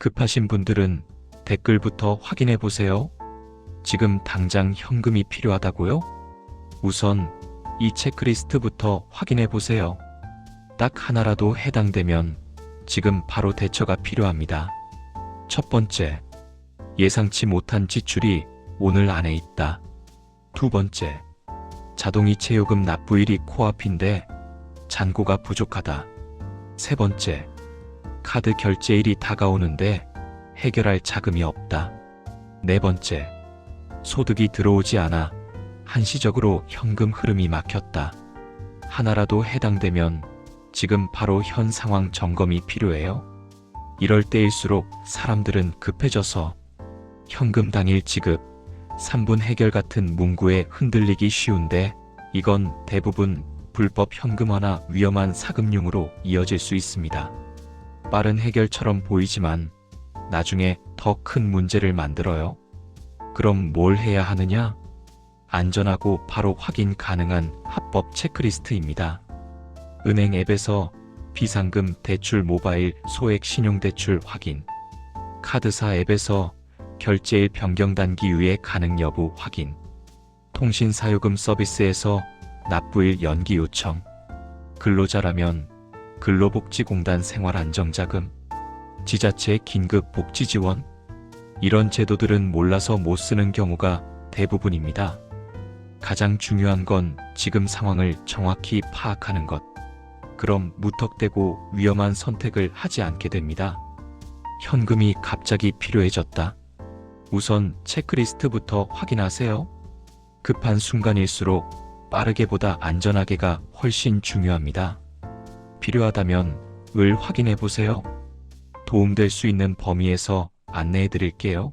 급하신 분들은 댓글부터 확인해 보세요. 지금 당장 현금이 필요하다고요? 우선 이 체크리스트부터 확인해 보세요. 딱 하나라도 해당되면 지금 바로 대처가 필요합니다. 첫 번째, 예상치 못한 지출이 오늘 안에 있다. 두 번째, 자동이체 요금 납부일이 코앞인데 잔고가 부족하다. 세 번째, 카드 결제일이 다가오는데 해결할 자금이 없다. 네 번째, 소득이 들어오지 않아 한시적으로 현금 흐름이 막혔다. 하나라도 해당되면 지금 바로 현 상황 점검이 필요해요. 이럴 때일수록 사람들은 급해져서 현금 당일 지급, 3분 해결 같은 문구에 흔들리기 쉬운데 이건 대부분 불법 현금화나 위험한 사금융으로 이어질 수 있습니다. 빠른 해결처럼 보이지만 나중에 더 큰 문제를 만들어요. 그럼 뭘 해야 하느냐? 안전하고 바로 확인 가능한 합법 체크리스트입니다. 은행 앱에서 비상금 대출 모바일 소액 신용대출 확인, 카드사 앱에서 결제일 변경 단기 유예 가능 여부 확인, 통신사요금 서비스에서 납부일 연기 요청, 근로자라면 근로복지공단 생활안정자금, 지자체 긴급 복지 지원, 이런 제도들은 몰라서 못 쓰는 경우가 대부분입니다. 가장 중요한 건 지금 상황을 정확히 파악하는 것. 그럼 무턱대고 위험한 선택을 하지 않게 됩니다. 현금이 갑자기 필요해졌다. 우선 체크리스트부터 확인하세요. 급한 순간일수록 빠르게 보다 안전하게가 훨씬 중요합니다. 필요하다면 을 확인해 보세요. 도움될 수 있는 범위에서 안내해 드릴게요.